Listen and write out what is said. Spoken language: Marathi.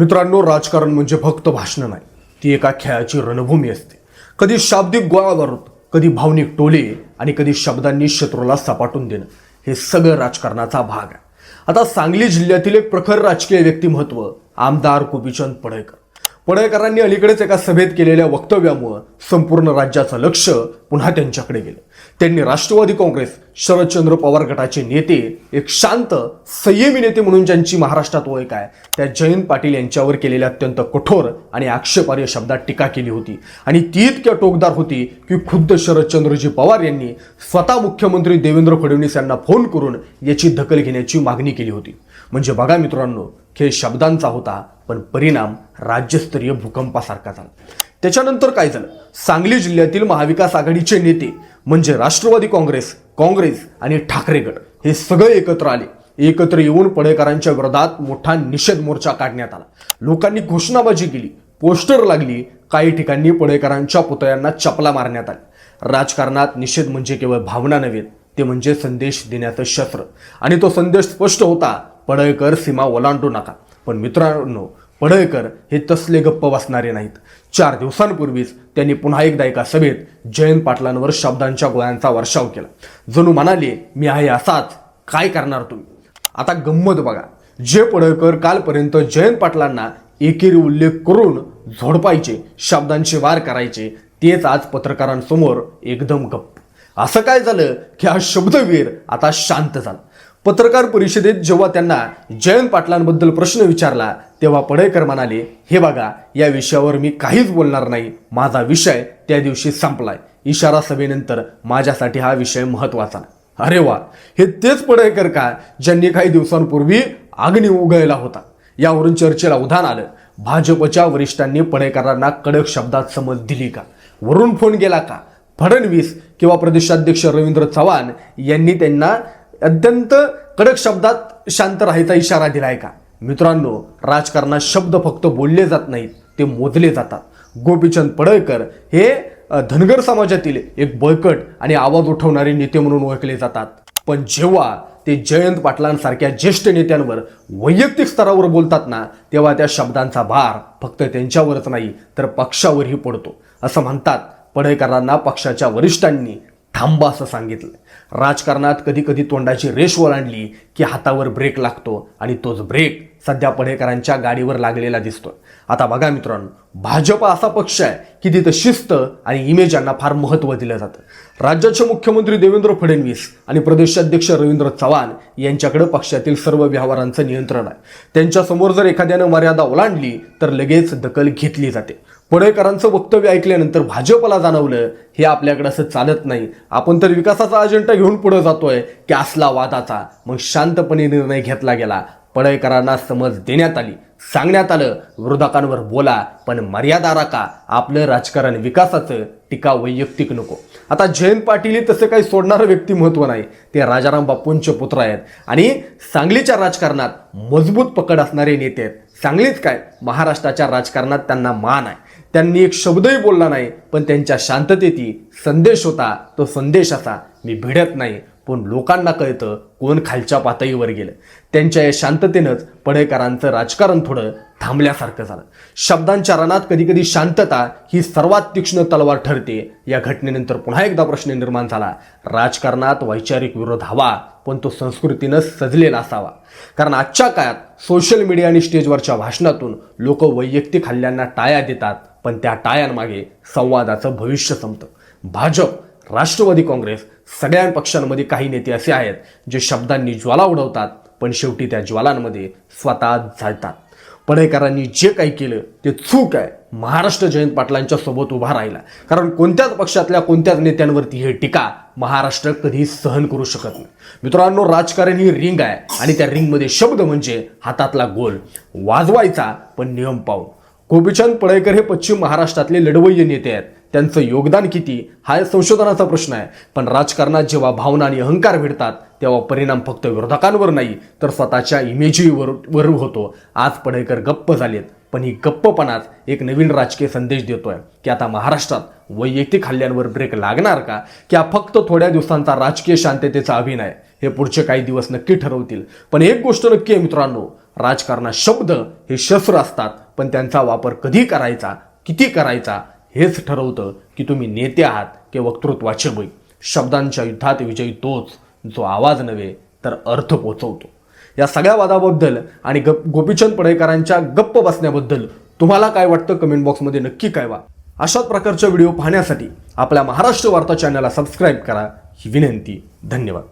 मित्रांनो राजकारण म्हणजे फक्त भाषणं नाही. ती एका खेळाची रणभूमी असते. कधी शाब्दिक गोळाबारूद कधी भावनिक टोले आणि कधी शब्दांनी शत्रूला सपाटून देणं हे सगळं राजकारणाचा भाग आहे. आता सांगली जिल्ह्यातील एक प्रखर राजकीय व्यक्तिमत्व आमदार गोपीचंद पडळकर. पडळकरांनी अलीकडेच एका सभेत केलेल्या वक्तव्यामुळं संपूर्ण राज्याचं लक्ष पुन्हा त्यांच्याकडे गेलं. त्यांनी राष्ट्रवादी काँग्रेस शरदचंद्र पवार गटाचे नेते एक शांत संयमी नेते म्हणून ज्यांची महाराष्ट्रात ओळख आहे त्या जयंत पाटील यांच्यावर केलेल्या अत्यंत कठोर आणि आक्षेपार्ह शब्दात टीका केली होती. आणि ती इतक्या टोकदार होती की खुद्द शरदचंद्रजी पवार यांनी स्वतः मुख्यमंत्री देवेंद्र फडणवीस यांना फोन करून याची दखल घेण्याची मागणी केली होती. म्हणजे बघा मित्रांनो खेळ शब्दांचा होता पण परिणाम राज्यस्तरीय भूकंपासारखा झाला. त्याच्यानंतर काय झालं? सांगली जिल्ह्यातील महाविकास आघाडीचे नेते म्हणजे राष्ट्रवादी काँग्रेस काँग्रेस आणि ठाकरे गट हे सगळे एकत्र आले. एकत्र येऊन पडेकरांच्या विरोधात मोठा निषेध मोर्चा काढण्यात आला. लोकांनी घोषणाबाजी केली. पोस्टर लागली. काही ठिकाणी पडेकरांच्या पुतळ्यांना चपला मारण्यात आली. राजकारणात निषेध म्हणजे केवळ भावना नव्हे ते म्हणजे संदेश देण्याचं शस्त्र. आणि तो संदेश स्पष्ट होता पडळकर सीमा ओलांडू नका. पण मित्रांनो पडळकर हे तसले गप्प बसणारे नाहीत. चार दिवसांपूर्वीच त्यांनी पुन्हा एकदा एका सभेत जयंत पाटलांवर शब्दांच्या गोळ्यांचा वर्षाव केला. जणू म्हणाले मी आहे असाच. काय करणार तुम्ही? आता गंमत बघा. जे पडळकर कालपर्यंत जयंत पाटलांना एकेरी उल्लेख करून झोडपायचे शब्दांचे वार करायचे तेच आज पत्रकारांसमोर एकदम गप्प. असं काय झालं की हा शब्दवीर आता शांत झाला. पत्रकार परिषदेत जेव्हा त्यांना जयंत पाटलांबद्दल प्रश्न विचारला तेव्हा पडळकर म्हणाले हे बघा या विषयावर मी काहीच बोलणार नाही. माझा विषय त्या दिवशी संपलाय. इशारा सभेनंतर माझ्यासाठी हा विषय महत्त्वाचा अरे वा! हे तेच पडळकर का ज्यांनी काही दिवसांपूर्वी अग्नी उगळला होता? यावरून चर्चेला उधाण आलं. भाजपच्या वरिष्ठांनी पणेकरांना कडक शब्दात समज दिली का? वरून फोन गेला का? फडणवीस किंवा प्रदेशाध्यक्ष रवींद्र चव्हाण यांनी त्यांना अत्यंत कडक शब्दात शांत राहायचा इशारा दिलाय का? मित्रांनो राजकारणात शब्द फक्त बोलले जात नाहीत ते मोजले जातात. गोपीचंद पडळकर हे धनगर समाजातील एक बळकट आणि आवाज उठवणारे नेते म्हणून ओळखले जातात. पण जेव्हा ते जयंत पाटलांसारख्या ज्येष्ठ नेत्यांवर वैयक्तिक स्तरावर बोलतात ना तेव्हा त्या शब्दांचा भार फक्त त्यांच्यावरच नाही तर पक्षावरही पडतो. असं म्हणतात पडळकरांना पक्षाच्या वरिष्ठांनी थांबा असं सांगितलं. राजकारणात कधी कधी तोंडाची रेष ओलांडली की हातावर ब्रेक लागतो आणि तोच ब्रेक सध्या पडेकरांच्या गाडीवर लागलेला दिसतोय. आता बघा मित्रांनो भाजप असा पक्ष आहे की तिथं शिस्त आणि इमेज यांना फार महत्त्व दिलं जातं. राज्याचे मुख्यमंत्री देवेंद्र फडणवीस आणि प्रदेशाध्यक्ष रवींद्र चव्हाण यांच्याकडे पक्षातील सर्व व्यवहारांचं नियंत्रण आहे. त्यांच्यासमोर जर एखाद्यानं मर्यादा ओलांडली तर लगेच दखल घेतली जाते. पुणेकरांचं वक्तव्य ऐकल्यानंतर भाजपला जाणवलं हे आपल्याकडे असं चालत नाही. आपण तर विकासाचा अजेंडा घेऊन पुढे जातोय की असला वादाचा. मग शांतपणे निर्णय घेतला गेला. पणेकरांना समज देण्यात आली. सांगण्यात आलं विरोधकांवर बोला पण मर्यादा राखा. आपलं राजकारण विकासाचं टीका वैयक्तिक नको. आता जयंत पाटील हे तसं काही सोडणारं व्यक्तिमत्व नाही. ते राजाराम बापूंचे पुत्र आहेत. आणि सांगलीच्या राजकारणात मजबूत पकड असणारे नेते आहेत. सांगलीच काय? महाराष्ट्राच्या राजकारणात त्यांना मान आहे. त्यांनी एक शब्दही बोलला नाही पण त्यांच्या शांततेती संदेश होता. तो संदेश असा मी भिडत नाही पण लोकांना कळतं कोण खालच्या पातळीवर गेलं. त्यांच्या या शांततेनंच पडेकरांचं राजकारण थोडं थांबल्यासारखं झालं. शब्दांच्या रणात कधीकधी शांतता ही सर्वात तीक्ष्ण तलवार ठरते. या घटनेनंतर पुन्हा एकदा प्रश्न निर्माण झाला. राजकारणात वैचारिक विरोध हवा पण तो संस्कृतीनं सजलेला असावा. कारण आजच्या काळात सोशल मीडिया आणि स्टेजवरच्या भाषणातून लोक वैयक्तिक हल्ल्यांना टाळ्या देतात पण त्या टाळ्यांमागे संवादाचं भविष्य संपतं. भाजप राष्ट्रवादी काँग्रेस सगळ्या पक्षांमध्ये काही नेते असे आहेत जे शब्दांनी ज्वाला उडवतात पण शेवटी त्या ज्वालांमध्ये स्वतः जाळतात. पणेकरांनी जे काही केलं ते चूक आहे. महाराष्ट्र जयंत पाटलांच्या सोबत उभा राहिला. कारण कोणत्याच पक्षातल्या कोणत्याच नेत्यांवरती हे टीका महाराष्ट्र कधी सहन करू शकत नाही. मित्रांनो राजकारण ही रिंग आहे आणि त्या रिंगमध्ये शब्द म्हणजे हातातला गोल. वाजवायचा पण नियम पाहून गोपीचंद पडळकर हे पश्चिम महाराष्ट्रातले लढवय्य नेते आहेत. त्यांचं योगदान किती हा संशोधनाचा प्रश्न आहे. पण राजकारणात जेव्हा भावना आणि अहंकार भिडतात तेव्हा परिणाम फक्त विरोधकांवर नाही तर स्वतःच्या इमेजीवर वर होतो. आज पडळकर गप्प झालेत पण ही गप्पपणाच एक नवीन राजकीय संदेश देतोय. की आता महाराष्ट्रात वैयक्तिक हल्ल्यांवर ब्रेक लागणार का? की हा फक्त थोड्या दिवसांचा राजकीय शांततेचा अभिनय? हे पुढचे काही दिवस नक्की ठरवतील. पण एक गोष्ट नक्की आहे मित्रांनो राजकारणात शब्द हे शस्त्र असतात पण त्यांचा वापर कधी करायचा किती करायचा हेच ठरवतं की तुम्ही नेते आहात की वक्तृत्वाचे बळी शब्दांच्या युद्धात विजयी तोच जो आवाज नव्हे तर अर्थ पोचवतो. या सगळ्या वादाबद्दल आणि गप गोपीचंद पडळकरांच्या गप्प बसण्याबद्दल तुम्हाला काय वाटतं? कमेंट बॉक्समध्ये नक्की काय वा अशाच प्रकारच्या व्हिडिओ पाहण्यासाठी आपल्या महाराष्ट्र वार्ता चॅनलला सबस्क्राईब करा. ही विनंती. धन्यवाद.